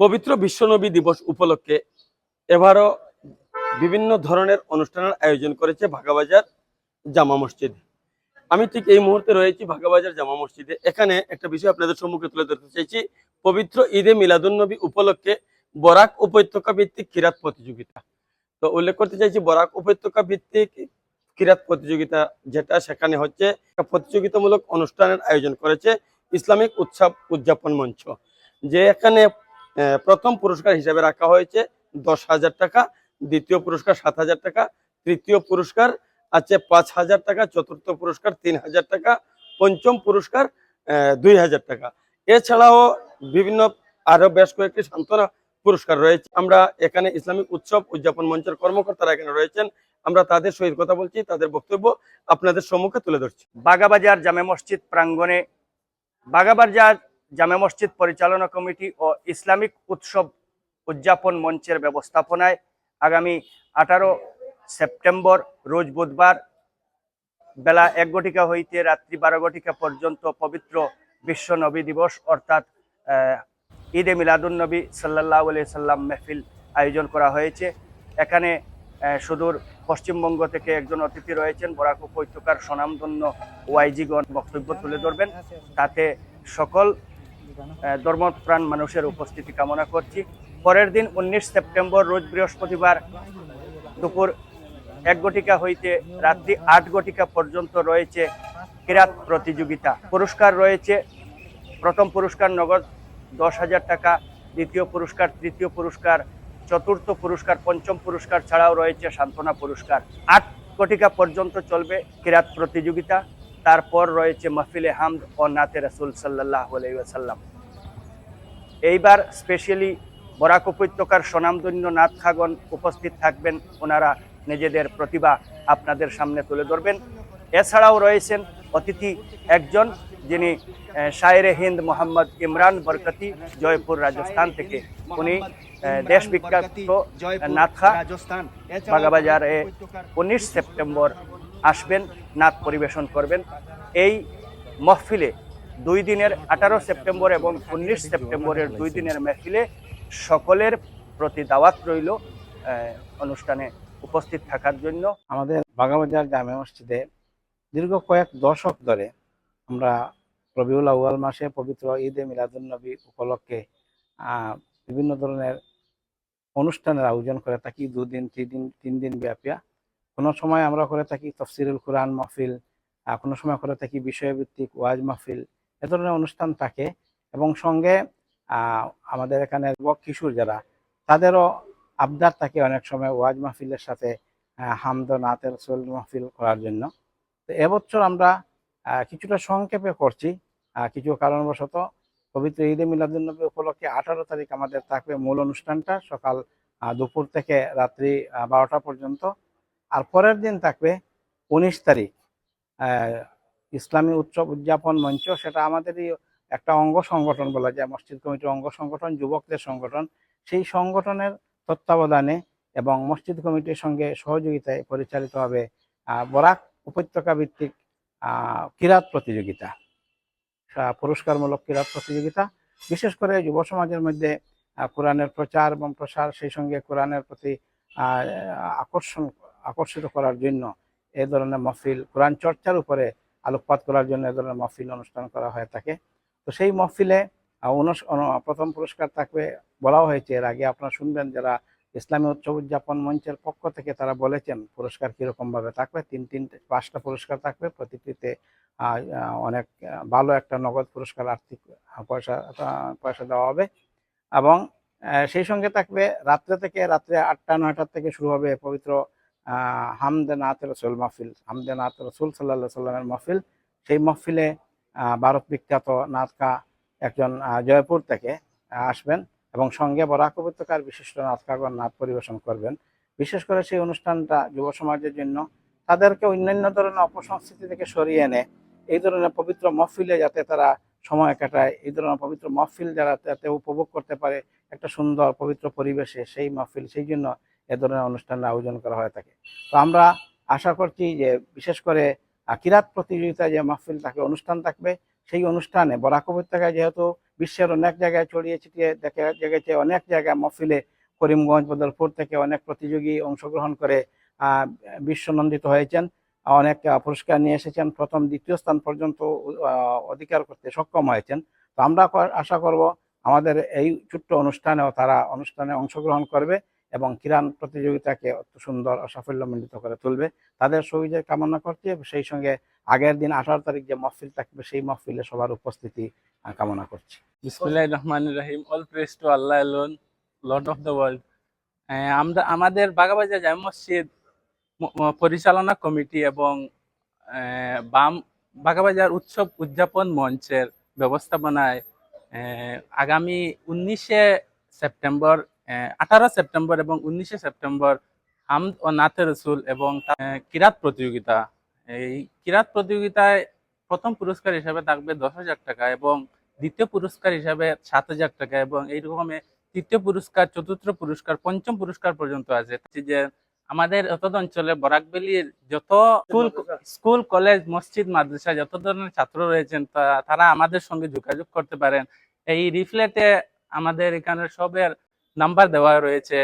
পবিত্র বিশ্বনবী দিবস উপলক্ষে এবারও বিভিন্ন ধরনের অনুষ্ঠানের আয়োজন করেছে ভাগাবাজার জামা মসজিদ। আমি ঠিক এই মুহূর্তে রয়েছি ভাগাবাজার জামা মসজিদে। এখানে একটা বিষয় আপনাদের সম্মুখে তুলে ধরতে চাইছি। পবিত্র ঈদে মিলাদুন্নবী উপলক্ষে বরাক উপত্যকা ভিত্তিক কিরাত প্রতিযোগিতা। তো উল্লেখ করতে চাইছি, বরাক উপত্যকা ভিত্তিক কিরাত প্রতিযোগিতা যেটা সেখানে হচ্ছে প্রতিযোগিতামূলক অনুষ্ঠানের আয়োজন করেছে ইসলামিক উৎসব উদযাপন মঞ্চ। যে এখানে প্রথম পুরস্কার হিসাবে রাখা হয়েছে দশ হাজার টাকা, দ্বিতীয় পুরস্কার সাত হাজার টাকা, তৃতীয় পুরস্কার আছে পাঁচ হাজার টাকা, চতুর্থ পুরস্কার তিন হাজার টাকা, পঞ্চম পুরস্কার দুই হাজার টাকা। এছাড়াও বিভিন্ন আরও বেশ কয়েকটি সান্ত্বনা পুরস্কার রয়েছে। আমরা এখানে ইসলামিক উৎসব উদযাপন মঞ্চের কর্মকর্তারা এখানে রয়েছেন। আমরা তাদের সহিত কথা বলছি, তাদের বক্তব্য আপনাদের সম্মুখে তুলে ধরছি। বাগাবাজার জামে মসজিদ প্রাঙ্গণে বাগাবাজার জামে মসজিদ পরিচালনা কমিটি ও ইসলামিক উৎসব উদযাপন মঞ্চের ব্যবস্থাপনায় আগামী আঠারো সেপ্টেম্বর, রোজ বুধবার বেলা এক ঘটিকা হইতে রাত্রি বারো ঘটিকা পর্যন্ত পবিত্র বিশ্ব নবী দিবস অর্থাৎ ঈদে মিলাদুন নবী সাল্লাহ আলিয়া সাল্লাম মেহফিল আয়োজন করা হয়েছে। এখানে সুদূর পশ্চিমবঙ্গ থেকে একজন অতিথি রয়েছেন, বরাক উপত্যকার স্বনামধন্য ওয়াইজিগণ বক্তব্য তুলে ধরবেন। তাতে সকল ধর্মপ্রাণ মানুষের উপস্থিতি কামনা করছি। পরের দিন উনিশ সেপ্টেম্বর, রোজ বৃহস্পতিবার দুপুর এক ঘটিকা হইতে রাত্রি আট ঘটিকা পর্যন্ত রয়েছে কিরাত প্রতিযোগিতা। পুরস্কার রয়েছে, প্রথম পুরস্কার নগদ দশ হাজার টাকা, দ্বিতীয় পুরস্কার, তৃতীয় পুরস্কার, চতুর্থ পুরস্কার, পঞ্চম পুরস্কার ছাড়াও রয়েছে সান্ত্বনা পুরস্কার। আট কোটিকা পর্যন্ত চলবে কিরাত প্রতিযোগিতা। তারপর রয়েছে মাহফিলে হামদ ও নাতে রসুল সাল্লাহ আলাইসাল্লাম এইবার স্পেশালি বরাক উপত্যকার স্বনামধন্য নাথখাগণ উপস্থিত থাকবেন ওনারা নিজেদের প্রতিভা আপনাদের সামনে তুলে ধরবেন। এছাড়াও রয়েছেন অতিথি একজন যিনি শায়েরে হিন্দ মোহাম্মদ ইমরান বরকতি জয়পুর রাজস্থান থেকে। উনি দেশ বিখ্যাত নাথা রাজস্থান। বাগাবাজারে উনিশ সেপ্টেম্বর আসবেন, নাচ পরিবেশন করবেন। এই মহফিলে দুই দিনের আঠারো সেপ্টেম্বর এবং উনিশ সেপ্টেম্বরের দুই দিনের মেহফিলে সকলের প্রতি দাওয়াত রইল অনুষ্ঠানে উপস্থিত থাকার জন্য। আমাদের বাগাবাজার জামে মসজিদে দীর্ঘ কয়েক দশক ধরে আমরা রবিউল আউয়াল মাসে পবিত্র ঈদে মিলাদুন্নবী উপলক্ষে বিভিন্ন ধরনের অনুষ্ঠানের আয়োজন করে থাকি। দুদিন, তিন দিন তিন দিন ব্যাপিয়া কোনো সময় আমরা করে থাকি তফসিরুল কোরআন মাহফিল কোনো সময় করে থাকি বিষয়ভিত্তিক ওয়াজ মাহফিল, এ ধরনের অনুষ্ঠান থাকে এবং সঙ্গে আমাদের এখানে যুবক, কিশোর যারা, তাদেরও আবদার থাকে অনেক সময় ওয়াজ মাহফিলের সাথে হামদ নাতের রসুল মাহফিল করার জন্য। তো এবছর আমরা কিছুটা সংক্ষেপে করছি কিছু কারণবশত পবিত্র ঈদে মিলাদুন্নবী উপলক্ষে আঠারো তারিখ আমাদের থাকবে মূল অনুষ্ঠানটা সকাল দুপুর থেকে রাত্রি বারোটা পর্যন্ত। আর পরের দিন থাকবে উনিশ তারিখ। ইসলামী উৎসব উদযাপন মঞ্চ, সেটা আমাদেরই একটা অঙ্গ সংগঠন বলা যায়, মসজিদ কমিটির অঙ্গ সংগঠন, যুবকদের সংগঠন। সেই সংগঠনের তত্ত্বাবধানে এবং মসজিদ কমিটির সঙ্গে সহযোগিতায় পরিচালিত হবে বরাক উপত্যকা ভিত্তিক কিরাত প্রতিযোগিতা। পুরস্কারমূলক কিরাত প্রতিযোগিতা। বিশেষ করে যুব সমাজের মধ্যে কোরআনের প্রচার এবং প্রসার, সেই সঙ্গে কোরআনের প্রতি আকর্ষণ আকর্ষিত করার জন্য এ ধরনের মহফিল, কোরআন চর্চার উপরে আলোকপাত করার জন্য এ ধরনের মহফিল অনুষ্ঠান করা হয়ে থাকে। তো সেই মহফিলে প্রথম পুরস্কার থাকবে বলাও হয়েছে। এর আগে আপনারা শুনবেন যারা ইসলামী উৎসব উদযাপন মঞ্চের পক্ষ থেকে তারা বলেছেন পুরস্কার কীরকম ভাবে থাকবে। তিন তিনটে পাঁচটা পুরস্কার থাকবে। প্রতিটিতে অনেক, ভালো একটা নগদ পুরস্কার, আর্থিক পয়সা পয়সা দেওয়া হবে। এবং সেই সঙ্গে থাকবে রাত্রে থেকে রাত্রে আটটা, নয়টার থেকে শুরু হবে পবিত্র হামদে নাত রসুল মাহফিল হামদে নাত রসুল সাল্লাহ সাল্লামের মাহফিল। সেই মাহফিলে ভারত বিখ্যাত নাতকা একজন জয়পুর থেকে আসবেন এবং সঙ্গে বরাক উপত্যকার বিশিষ্ট নাটকাগর নাচ পরিবেশন করবেন। বিশেষ করে সেই অনুষ্ঠানটা যুব সমাজের জন্য, তাদেরকে অন্যান্য ধরনের অপসংস্কৃতি থেকে সরিয়ে এনে, এই ধরনের পবিত্র মহফিলে যাতে তারা সময় কাটায়, এই ধরনের পবিত্র মহফিল যারা যাতে উপভোগ করতে পারে, একটা সুন্দর পবিত্র পরিবেশে সেই মহফিল, সেই জন্য এ ধরনের অনুষ্ঠানের আয়োজন করা হয়ে থাকে। তো আমরা আশা করছি যে, বিশেষ করে কিরাত প্রতিযোগিতা যে মাহফিল থাকবে অনুষ্ঠান থাকবে, সেই অনুষ্ঠানে বরাক উপত্যকায় যেহেতু বিশ্বের অনেক জায়গায় ছড়িয়ে ছিটিয়ে দেখা গেছে অনেক জায়গায় মহফিলে করিমগঞ্জ বদলপুর থেকে অনেক প্রতিযোগী অংশগ্রহণ করে বিশ্বনন্দিত হয়েছেন। অনেক পুরস্কার নিয়ে এসেছেন, প্রথম, দ্বিতীয় স্থান পর্যন্ত অধিকার করতে সক্ষম হয়েছেন। তো আমরা আশা করব, আমাদের এই ছোট্ট অনুষ্ঠানেও তারা অনুষ্ঠানে অংশগ্রহণ করবে। এবং কিরান প্রতিযোগিতাকে অত সুন্দর ও সাফল্যমণ্ডিত করে তুলবে। তাদের সুবিধা কামনা করছি সেই সঙ্গে আগের দিন আঠারো তারিখ যে মহফিল থাকবে, সেই মহফিলে সবার উপস্থিতি কামনা করছি। Rahman lord of the world আমরা, আমাদের বাগাবাজার জামে মসজিদ পরিচালনা কমিটি এবং বাম বাগাবাজার উৎসব উদযাপন মঞ্চের ব্যবস্থাপনায় আগামী উনিশে সেপ্টেম্বর আঠারো সেপ্টেম্বর এবং উনিশে সেপ্টেম্বর হামদ ও নাতে রসুল এবং কিরাত প্রতিযোগিতা। এই কিরাত প্রতিযোগিতায় প্রথম পুরস্কার হিসাবে থাকবে দশ হাজার টাকা এবং দ্বিতীয় পুরস্কার হিসাবে সাত হাজার টাকা এবং এইরকমে তৃতীয় পুরস্কার, চতুর্থ পুরস্কার, পঞ্চম পুরস্কার পর্যন্ত আছে। যে আমাদের অত অঞ্চলে বরাকবেলির যত স্কুল স্কুল, কলেজ, মসজিদ, মাদ্রাসা যত ধরনের ছাত্র রয়েছেন তারা আমাদের সঙ্গে যোগাযোগ করতে পারেন। এই রিফ্লেটে আমাদের এখানে সবের নাম্বার দেওয়া রয়েছে।